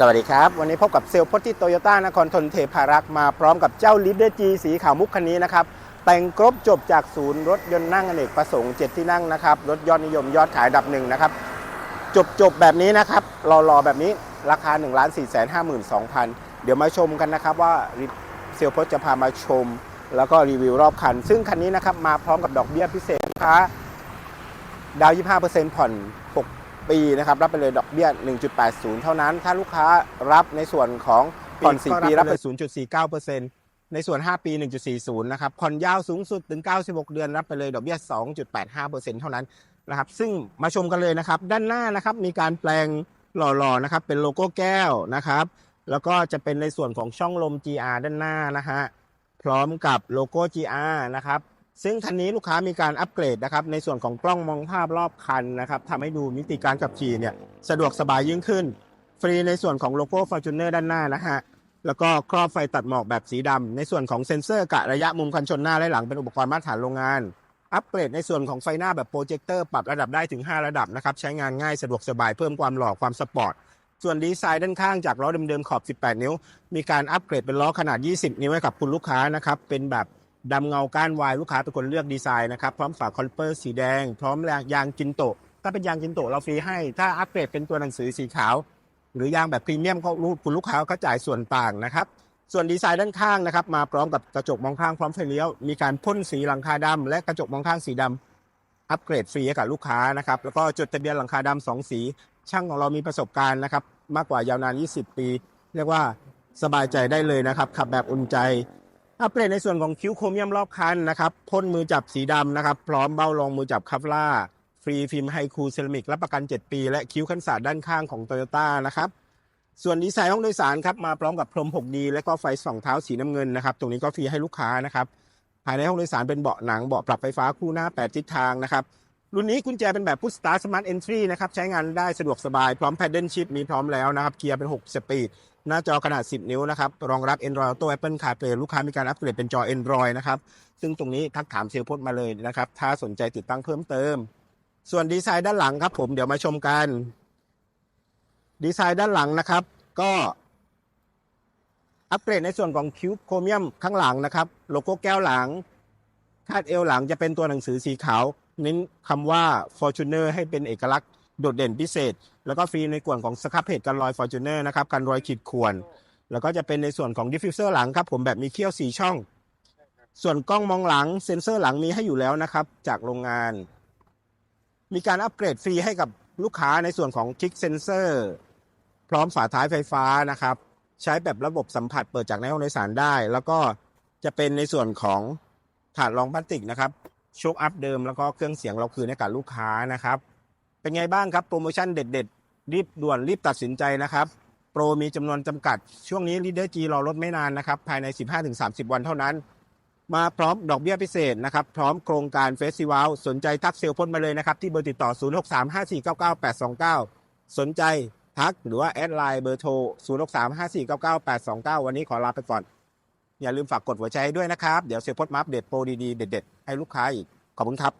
สวัสดีครับ วันนี้พบกับเซลล์พจน์ที่โตโยต้านครทนเทพารักษ์มาพร้อมกับเจ้าลิเดอร์จีสีขาวมุกคันนี้นะครับ แต่งครบจบจากศูนย์รถยนต์นั่งอเนกประสงค์7ที่นั่งนะครับ รถยอดนิยมยอดขายดับหนึ่งนะครับ จบจบแบบนี้นะครับรอรอแบบนี้ราคา 1 4 5 2 0 0 0 เดี๋ยวมาชมกันนะครับว่าเซลล์พจน์จะพามาชม แล้วก็รีวิวรอบคัน ซึ่งคันนี้นะครับมาพร้อมกับดอกเบี้ยพิเศษลูกค้าดาวน์25%ผ่อน ปีนะครับรับไปเลยดอกเบี้ย 1.80 เท่านั้น ถ้าลูกค้ารับในส่วนของผ่อน4ปีรับไป 0.49%ในส่วน 5 ปี 1.40 นะครับ ผ่อนยาวสูงสุดถึง 96 เดือน รับไปเลย ดอกเบี้ย 2.85%เท่านั้น นะครับ ซึ่งมาชมกันเลยนะครับ ด้านหน้านะครับ มีการแปลงหล่อๆ นะครับ เป็นโลโก้แก้วนะครับ แล้วก็จะเป็นในส่วนของช่องลม GR ด้านหน้านะฮะ พร้อมกับโลโก้ GR นะครับ ซึ่งคันนี้ลูกค้ามีการอัปเกรดนะครับในส่วนของกล้องมองภาพรอบคันนะครับทำให้ดูมิติการขับขี่เนี่ยสะดวกสบายยิ่งขึ้น ฟรีในส่วนของโลโก้ Fortuner ด้านหน้านะฮะแล้วก็ครอบไฟตัดหมอกแบบสีดำในส่วนของเซ็นเซอร์กะระยะมุมคันชนหน้าและหลังเป็นอุปกรณ์มาตรฐานโรงงาน อัปเกรดในส่วนของไฟหน้าแบบโปรเจคเตอร์ปรับระดับได้ถึง 5 ระดับนะครับใช้งานง่ายสะดวกสบายเพิ่มความหล่อความสปอร์ตส่วนดีไซน์ด้านข้างจากล้อเดิมๆขอบ 18 นิ้ว มีการอัปเกรดเป็นล้อขนาด 20 นิ้วให้กับคุณลูกค้านะครับ เป็นแบบ ดำเงาก้านวายลูกค้าทุกคนเลือกดีไซน์นะครับ พร้อมฝาคอลเปอร์สีแดง พร้อมยางจินโตะถ้าเป็นยางจินโตะเราฟรีให้ ถ้าอัปเกรดเป็นตัวหนังสือสีขาว หรือยางแบบพรีเมียมเขาคุณลูกค้าก็จ่ายส่วนต่างนะครับ ส่วนดีไซน์ด้านข้างนะครับ มาพร้อมกับกระจกมองข้างพร้อมไฟเลี้ยว มีการพ่นสีหลังคาดำและกระจกมองข้างสีดำอัปเกรดฟรีให้กับลูกค้านะครับแล้วก็จดทะเบียนหลังคาดำสองสี ช่างของเรามีประสบการณ์นะครับมากกว่ายาวนาน 20 ปี เรียกว่าสบายใจได้เลยนะครับขับแบบอุ่นใจ อัปเกรดในส่วนของคิ้วโครเมียมรอบคันนะครับพ่นมือจับสีดำนะครับ พร้อมเบ้ารองมือจับคัฟล่า ฟรีฟิล์มไฮคูเซรามิกรับประกัน 7 ปี และคิ้วขันศาสด้านข้างของโตโยต้านะครับส่วนดีไซน์ห้องโดยสารครับมาพร้อมกับพรม 6D และก็ไฟส่องเท้าสีน้ำเงินนะครับตรงนี้ก็ฟรีให้ลูกค้านะครับภายในห้องโดยสารเป็นเบาะหนังเบาะปรับไฟฟ้าคู่หน้า 8 ทิศทางนะครับ รุ่นนี้กุญแจเป็นแบบ Push Start Smart Entry นะครับ ใช้งานได้สะดวกสบาย พร้อม Paddle Shift มีพร้อมแล้วนะครับ เกียร์เป็น 6 สปีด หน้าจอขนาด 10 นิ้วนะครับ รองรับ Android Auto Apple CarPlay ลูกค้ามีการอัปเกรดเป็นจอ Android นะครับ ซึ่งตรงนี้ทักถามเซลล์พจน์มาเลยนะครับ ถ้าสนใจติดตั้งเพิ่มเติม ส่วนดีไซน์ด้านหลังครับ ผมเดี๋ยวมาชมกัน ดีไซน์ด้านหลังนะครับ ก็อัปเกรดในส่วนของคิวบโครเมียมข้างหลังนะครับ โลโก้แก้วหลัง คาดเอวหลังจะเป็นตัวหนังสือสีขาว เน้นคำว่า Fortuner ให้เป็นเอกลักษณ์โดดเด่นพิเศษ แล้วก็ฟรีในส่วนของสครับเพจกันรอย Fortuner นะครับกันรอยขีดข่วน แล้วก็จะเป็นในส่วนของดิฟฟิวเซอร์หลังครับ ผมแบบมีเขี้ยว 4 ช่อง ส่วนกล้องมองหลังเซ็นเซอร์หลังมีให้อยู่แล้วนะครับ จากโรงงาน มีการอัปเกรดฟรีให้กับลูกค้าในส่วนของคลิกเซนเซอร์พร้อมฝาท้ายไฟฟ้านะครับ ใช้แบบระบบสัมผัสเปิดจากในห้องโดยสารได้ แล้วก็จะเป็นในส่วนของถาดรองพลาสติกนะครับ โชคอัพเดิมแล้วก็เครื่องเสียงเราคืนให้กับลูกค้านะครับ เป็นไงบ้างครับโปรโมชั่นเด็ดๆ รีบด่วนรีบตัดสินใจนะครับ โปรมีจำนวนจำกัด ช่วงนี้ลีดเดอร์จีรอรถไม่นานนะครับ ภายใน 15-30 วันเท่านั้น มาพร้อมดอกเบี้ยพิเศษนะครับ พร้อมโครงการเฟสติวัลสนใจทักเซลพ่นมาเลยนะครับ ที่เบอร์ติดต่อ 0635499829 สนใจทักหรือว่าแอดไลน์เบอร์โทร 0635499829 วันนี้ขอลาไปก่อน อย่าลืมฝากกดหัวใจให้ด้วยนะครับ เดี๋ยวเซลพ่นมาอัปเดตโปรดีๆ เด็ดๆ ให้ลูกค้าอีก ขอบคุณครับ